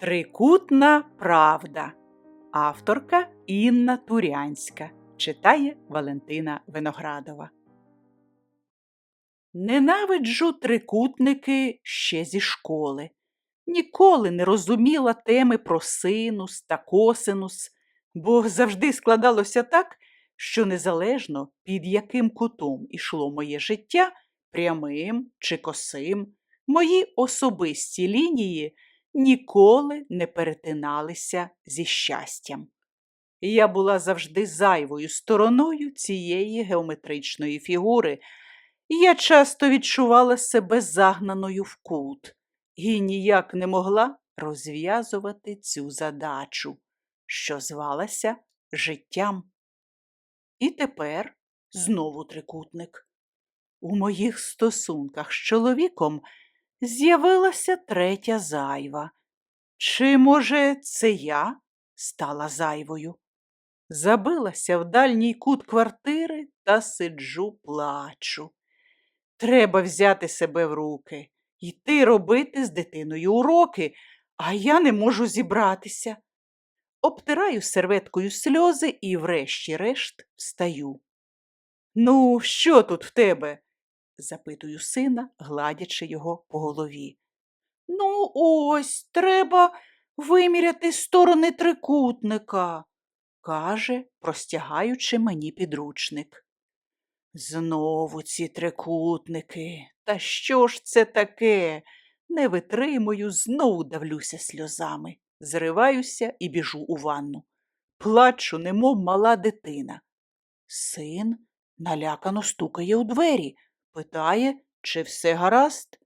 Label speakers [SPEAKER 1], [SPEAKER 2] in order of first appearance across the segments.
[SPEAKER 1] Трикутна правда. Авторка Інна Турянська. Читає Валентина Виноградова. Ненавиджу трикутники ще зі школи. Ніколи не розуміла теми про синус та косинус, бо завжди складалося так, що незалежно під яким кутом ішло моє життя, прямим чи косим, мої особисті лінії ніколи не перетиналися зі щастям. Я була завжди зайвою стороною цієї геометричної фігури, я часто відчувала себе загнаною в кут і ніяк не могла розв'язувати цю задачу, що звалася життям. І тепер знову трикутник. У моїх стосунках з чоловіком з'явилася третя зайва. Чи, може, це я стала зайвою? Забилася в дальній кут квартири та сиджу плачу. Треба взяти себе в руки, йти робити з дитиною уроки, а я не можу зібратися. Обтираю серветкою сльози і, врешті-решт, встаю. Ну, що тут в тебе? Запитую сина, гладячи його по голові. Ну, ось треба виміряти сторони трикутника, каже, простягаючи мені підручник. Знову ці трикутники. Та що ж це таке? Не витримую, знову давлюся сльозами, зриваюся і біжу у ванну. Плачу, немов мала дитина. Син налякано стукає у двері, питає, чи все гаразд.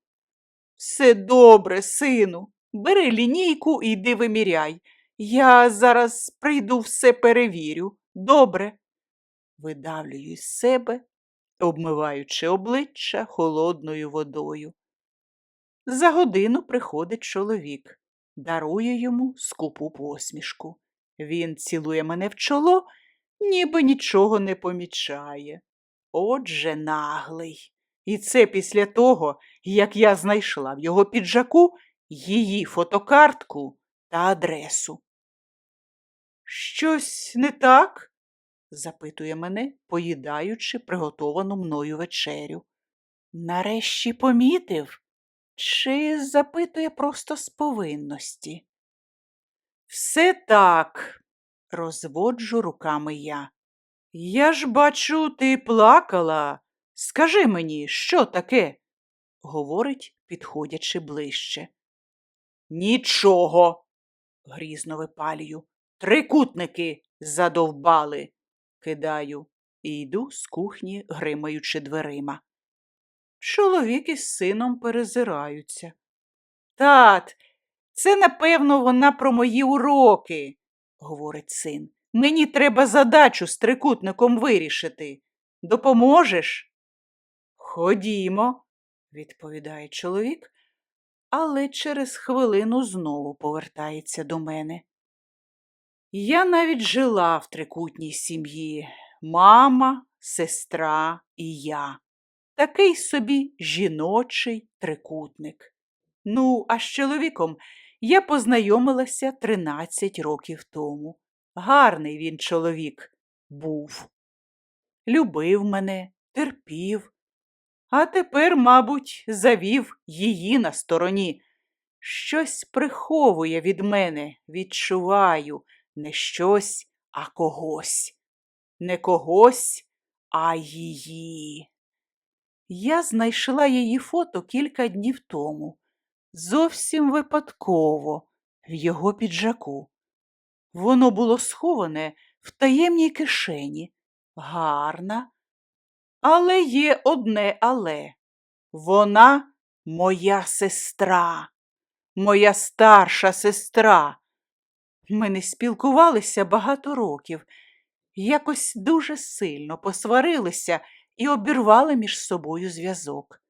[SPEAKER 1] Все добре, сину. Бери лінійку і йди виміряй. Я зараз прийду все перевірю. Добре. Видавлюю із себе, обмиваючи обличчя холодною водою. За годину приходить чоловік, дарує йому скупу посмішку. Він цілує мене в чоло, ніби нічого не помічає. Отже, наглий. І це після того, як я знайшла в його піджаку її фотокартку та адресу. Щось не так? запитує мене, поїдаючи приготовану мною вечерю. Нарешті помітив? Чи запитує просто з повинності? Все так, розводжу руками я. Я ж бачу, ти плакала. Скажи мені, що таке? говорить, підходячи ближче. Нічого, грізно випалюю. Трикутники задовбали, кидаю і йду з кухні, гримаючи дверима. Чоловік із сином перезираються. Тат, це, напевно, вона про мої уроки, говорить син. Мені треба задачу з трикутником вирішити. Допоможеш? Ходімо, відповідає чоловік, але через хвилину знову повертається до мене. Я навіть жила в трикутній сім'ї мама, сестра і я. Такий собі жіночий трикутник. Ну, а з чоловіком я познайомилася 13 років тому. Гарний він чоловік був. Любив мене, терпів, а тепер, мабуть, завів її на стороні. Щось приховує від мене, відчуваю, не щось, а когось. Не когось, а її. Я знайшла її фото кілька днів тому, зовсім випадково, в його піджаку. Воно було сховане в таємній кишені, гарна. Але є одне але. Вона моя сестра, моя старша сестра. Ми не спілкувалися багато років, якось дуже сильно посварилися і обірвали між собою зв'язок.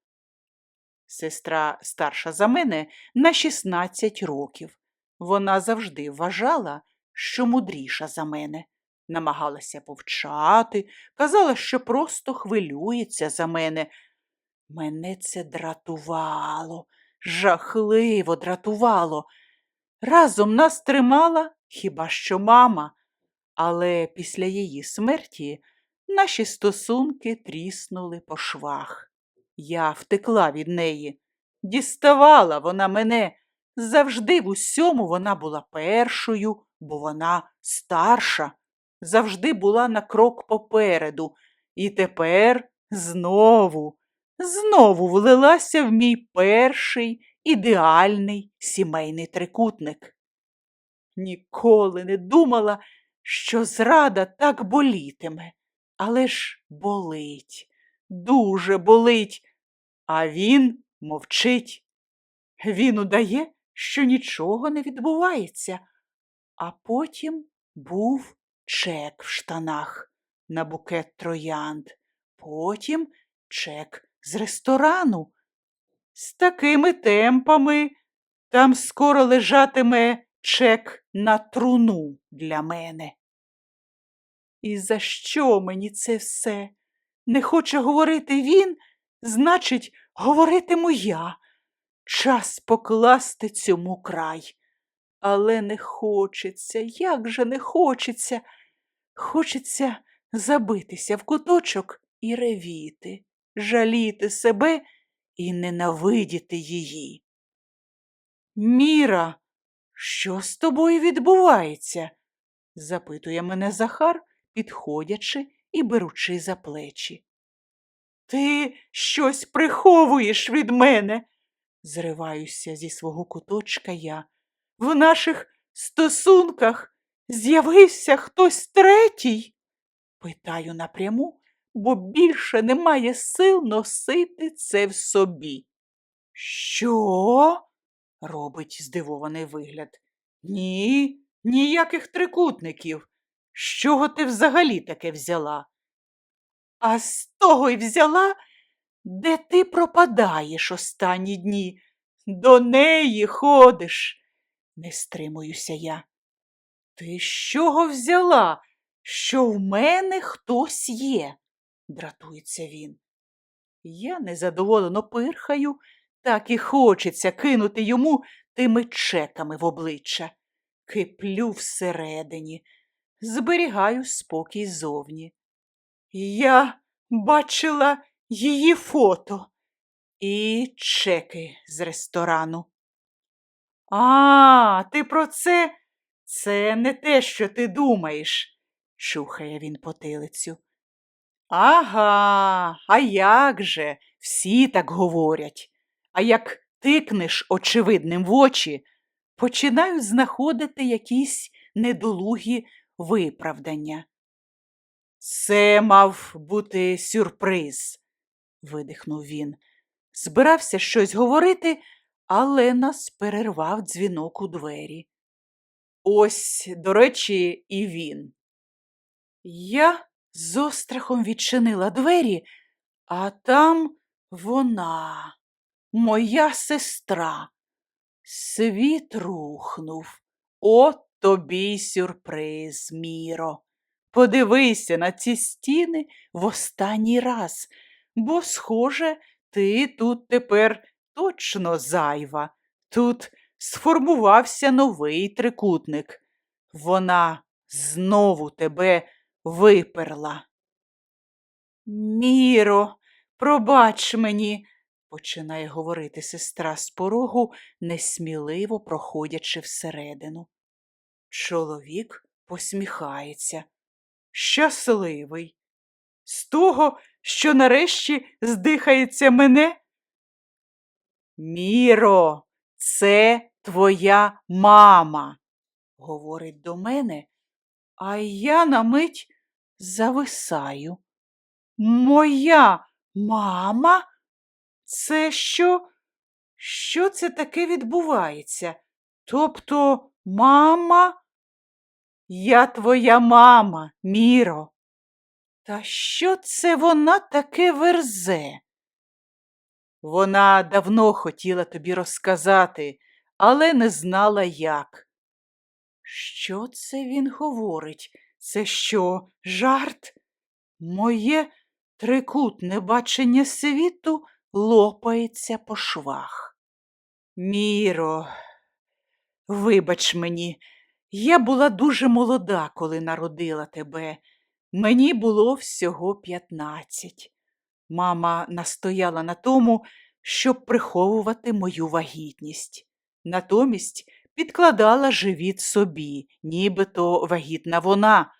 [SPEAKER 1] Сестра старша за мене на 16 років. Вона завжди вважала, що мудріша за мене. Намагалася повчати, казала, що просто хвилюється за мене. Мене це дратувало, жахливо дратувало. Разом нас тримала хіба що мама, але після її смерті наші стосунки тріснули по швах. Я втекла від неї, діставала вона мене. Завжди в усьому вона була першою, бо вона старша, завжди була на крок попереду, і тепер знову, знову влилася в мій перший ідеальний сімейний трикутник. Ніколи не думала, що зрада так болітиме, але ж болить, дуже болить, а він мовчить. Він удає, що нічого не відбувається, а потім був чек в штанах на букет троянд, потім чек з ресторану. З такими темпами там скоро лежатиме чек на труну для мене. І за що мені це все? Не хоче говорити він, значить, говоритиму я. Час покласти цьому край. Але не хочеться, як же не хочеться. Хочеться забитися в куточок і ревіти, жаліти себе і ненавидіти її. Міра, що з тобою відбувається? запитує мене Захар, підходячи і беручи за плечі. Ти щось приховуєш від мене, зриваюся зі свого куточка я. В наших стосунках з'явився хтось третій? Питаю напряму, бо більше немає сил носити це в собі. Що? робить здивований вигляд. Ні, ніяких трикутників. З чого ти взагалі таке взяла? А з того й взяла, де ти пропадаєш останні дні. До неї ходиш, не стримуюся я. Ти з чого взяла, що в мене хтось є? дратується він. Я незадоволено пирхаю, так і хочеться кинути йому тими чеками в обличчя. Киплю всередині, зберігаю спокій зовні. Я бачила її фото і чеки з ресторану. А, ти про це? Це не те, що ти думаєш, чухає він потилицю. Ага, а як же? Всі так говорять. А як тикнеш очевидним в очі, починають знаходити якісь недолугі виправдання. Це мав бути сюрприз, видихнув він. Збирався щось говорити, але нас перервав дзвінок у двері. Ось, до речі, і він. Я з острахом відчинила двері, а там вона, моя сестра. Світ рухнув. От тобі сюрприз, Міро. Подивися на ці стіни в останній раз, бо, схоже, ти тут тепер точно зайва. Тут сформувався новий трикутник. Вона знову тебе виперла. Міро, пробач мені, починає говорити сестра з порогу, несміливо проходячи всередину. Чоловік посміхається. Щасливий. З того, що нарешті здихається мене. Міро, це твоя мама, говорить до мене, а я на мить зависаю. Моя мама? Це що? Що це таке відбувається? Тобто, мама? Я твоя мама, Міро. Та що це вона таке верзе? Вона давно хотіла тобі розказати, але не знала як. Що це він говорить? Це що, жарт? Моє трикутне бачення світу лопається по швах. Міро, Вибач мені, я була дуже молода, коли народила тебе. Мені було всього п'ятнадцять. Мама настояла на тому, щоб приховувати мою вагітність. Натомість підкладала живіт собі, нібито вагітна вона.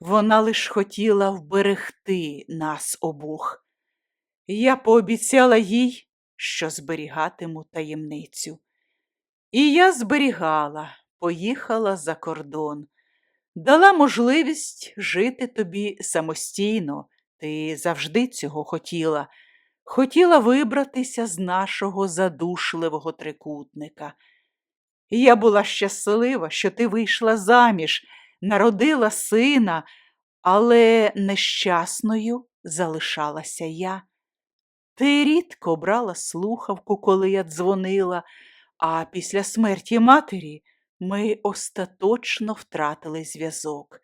[SPEAKER 1] Вона лиш хотіла вберегти нас обох. Я пообіцяла їй, що зберігатиму таємницю. І я зберігала, поїхала за кордон, дала можливість жити тобі самостійно. Ти завжди цього хотіла. Хотіла вибратися з нашого задушливого трикутника. Я була щаслива, що ти вийшла заміж, народила сина, але нещасною залишалася я. Ти рідко брала слухавку, коли я дзвонила, а після смерті матері ми остаточно втратили зв'язок.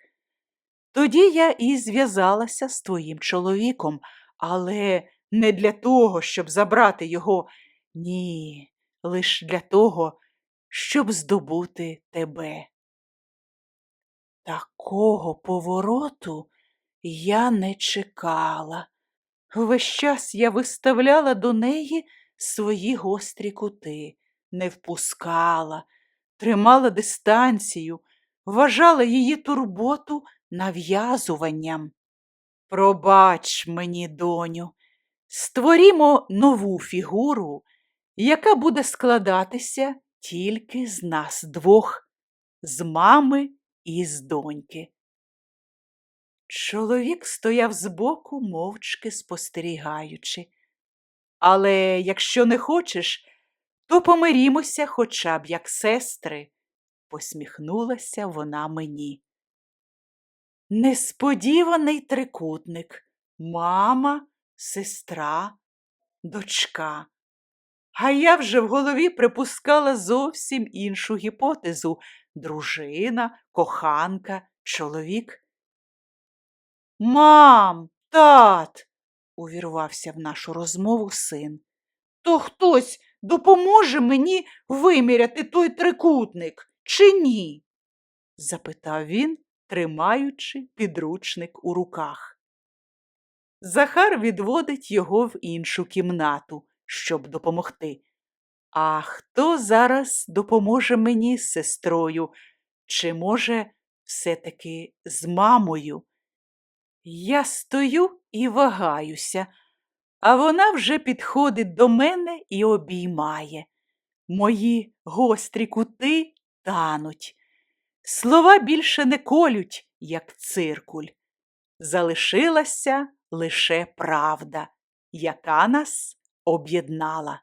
[SPEAKER 1] Тоді я і зв'язалася з твоїм чоловіком, але не для того, щоб забрати його, ні, лиш для того, щоб здобути тебе. Такого повороту я не чекала. Весь час я виставляла до неї свої гострі кути, не впускала, тримала дистанцію, вважала її турботу нав'язуванням. Пробач мені, доню, створімо нову фігуру, яка буде складатися тільки з нас двох, з мами і з доньки. Чоловік стояв збоку, мовчки спостерігаючи. Але якщо не хочеш, то помирімося хоча б як сестри, посміхнулася вона мені. Несподіваний трикутник мама, сестра, дочка. А я вже в голові припускала зовсім іншу гіпотезу дружина, коханка, чоловік. Мам, тат, увірвався в нашу розмову син. То хтось допоможе мені виміряти той трикутник, чи ні? запитав він, тримаючи підручник у руках. Захар відводить його в іншу кімнату, щоб допомогти. А хто зараз допоможе мені з сестрою? Чи, може, все-таки з мамою? Я стою і вагаюся, а вона вже підходить до мене і обіймає. Мої гострі кути тануть. Слова більше не колють, як циркуль. Залишилася лише правда, яка нас об'єднала.